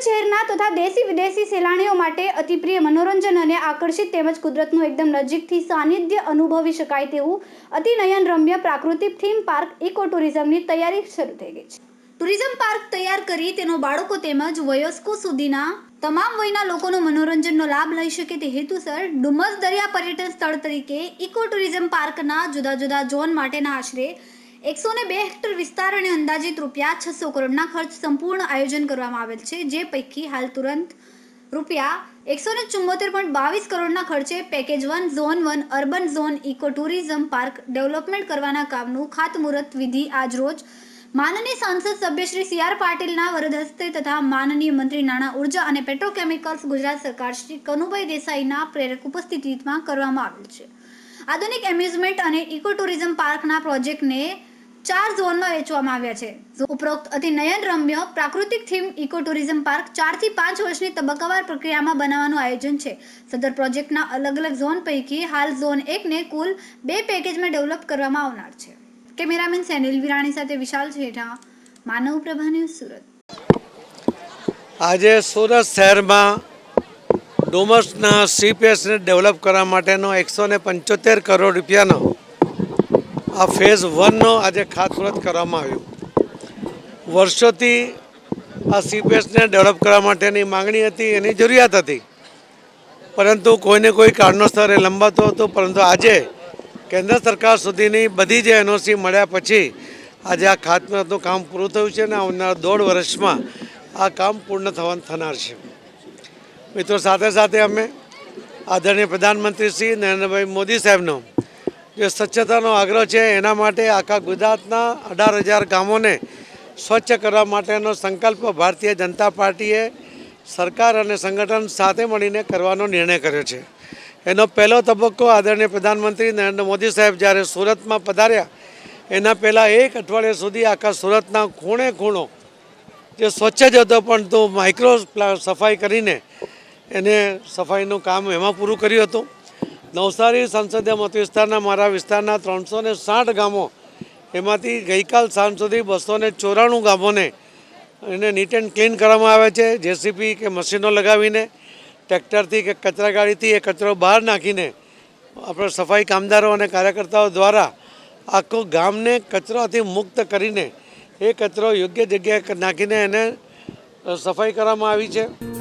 શહેરના તથા દેશી વિદેશી સહેલાણીઓ માટે અતિપ્રિય મનોરંજન અને આકર્ષિત તેમજ કુદરતનું એકદમ નજીકથી સાનિધ્ય અનુભવી શકાય તેવું અતિનયન રમ્ય પ્રાકૃતિક થીમ પાર્ક ઇકો ટુરિઝમની તૈયારી શરૂ થઈ ગઈ છે. ટુરિઝમ પાર્ક તૈયાર કરી તેનો બાળકો તેમજ વયસ્કો સુધીના તમામ વયના લોકોનો મનોરંજનનો લાભ લઈ શકે તે હેતુસર ડુમસ દરિયા પર્યટન સ્થળ તરીકે ઇકો ટુરિઝમ પાર્કના જુદા જુદા ઝોન માટેના આશરે એકસો ને બે હેક્ટર વિસ્તાર અને અંદાજિત રૂપિયા છસો કરોડના ખર્ચ સંપૂર્ણ આયોજન કરવામાં આવેલ છે, જે પૈકી હાલ તુરંત રૂપિયા એકસો ને ચુમ્મોતેર પોઈન્ટ બાવીસ કરોડના ખર્ચે package one, zone one, urban zone eco tourism park development કરવાના કામનું ખાતમુહૂર્ત વિધિ આજરોજ માનનીય સાંસદ સભ્ય શ્રી સી આર પાટીલના વરદ હસ્તે તથા માનનીય મંત્રી નાણાં ઊર્જા અને પેટ્રોકેમિકલ્સ ગુજરાત સરકાર શ્રી કનુભાઈ દેસાઈના પ્રેરક ઉપસ્થિતિમાં કરવામાં આવેલ છે. આધુનિક એમ્યુઝમેન્ટ અને ઇકો ટુરિઝમ પાર્કના પ્રોજેક્ટને ચાર ઝોનમાં વહેંચવામાં આવ્યા છે. ઉપરોક્ત અતિ નયન રમ્ય પ્રાકૃતિક થીમ ઇકો ટુરિઝમ પાર્ક ચારથી પાંચ વર્ષની તબક્કાવાર પ્રક્રિયામાં બનાવવાનું આયોજન છે. સદર પ્રોજેક્ટના અલગ અલગ ઝોન પૈકી હાલ ઝોન એકને કુલ બે પેકેજમાં ડેવલપ કરવામાં આવનાર છે. કેમેરામેન સેનિલ વિરાણી સાથે વિશાલ છેઠા માનવ પ્રભા ન્યૂઝ સુરત. આજે સુરત શહેરમાં ડોમસના સીપીએસને ડેવલપ કરવા માટેનો એકસો ને પંચોતેર કરોડ રૂપિયાનો આ ફેઝ વનનો આજે ખાતમુહૂર્ત કરવામાં આવ્યું. વર્ષોથી આ સીપીએસને ડેવલપ કરવા માટેની માંગણી હતી, એની જરૂરિયાત હતી. પરંતુ કોઈને કોઈ કારણોસર એ લંબાતો હતો, પરંતુ આજે કેન્દ્ર સરકાર સુધીની બધી જ એનઓસી મળ્યા પછી આજે આ ખાતમુહૂર્તનું કામ પૂરું થયું છે અને આવનારા દોઢ વર્ષમાં આ કામ પૂર્ણ થવાનું થનાર છે. મિત્રો, સાથે સાથે અમે આદરણીય પ્રધાનમંત્રી શ્રી નરેન્દ્રભાઈ મોદી સાહેબનો જે સ્વચ્છતાનો આગ્રહ છે એના માટે આખા ગુજરાતના અઢાર હજાર ગામોને સ્વચ્છ કરવા માટેનો સંકલ્પ ભારતીય જનતા પાર્ટીએ સરકાર અને સંગઠન સાથે મળીને કરવાનો નિર્ણય કર્યો છે. એનો પહેલો તબક્કો આદરણીય પ્રધાનમંત્રી નરેન્દ્ર મોદી સાહેબ જ્યારે સુરતમાં પધાર્યા, એના પહેલાં એક અઠવાડિયા સુધી આખા સુરતના ખૂણે ખૂણો જે સ્વચ્છ જ હતો પણ તો માઇક્રો સફાઈ કરીને એને સફાઈનું કામ એમાં પૂરું કર્યું હતું. નવસારી સંસદીય મત વિસ્તારના મારા વિસ્તારના ત્રણસો ને સાઠ ગામો, એમાંથી ગઈકાલ સાંજ સુધી બસો ને ચોરાણું ગામોને એને નીટ એન્ડ ક્લીન કરવામાં આવે છે. જેસીપી કે મશીનો લગાવીને, ટ્રેક્ટરથી કે કચરા ગાડીથી એ કચરો બહાર નાખીને આપણે સફાઈ કામદારો અને કાર્યકર્તાઓ દ્વારા આખું ગામને કચરાથી મુક્ત કરીને એ કચરો યોગ્ય જગ્યાએ નાખીને એને સફાઈ કરવામાં આવી છે.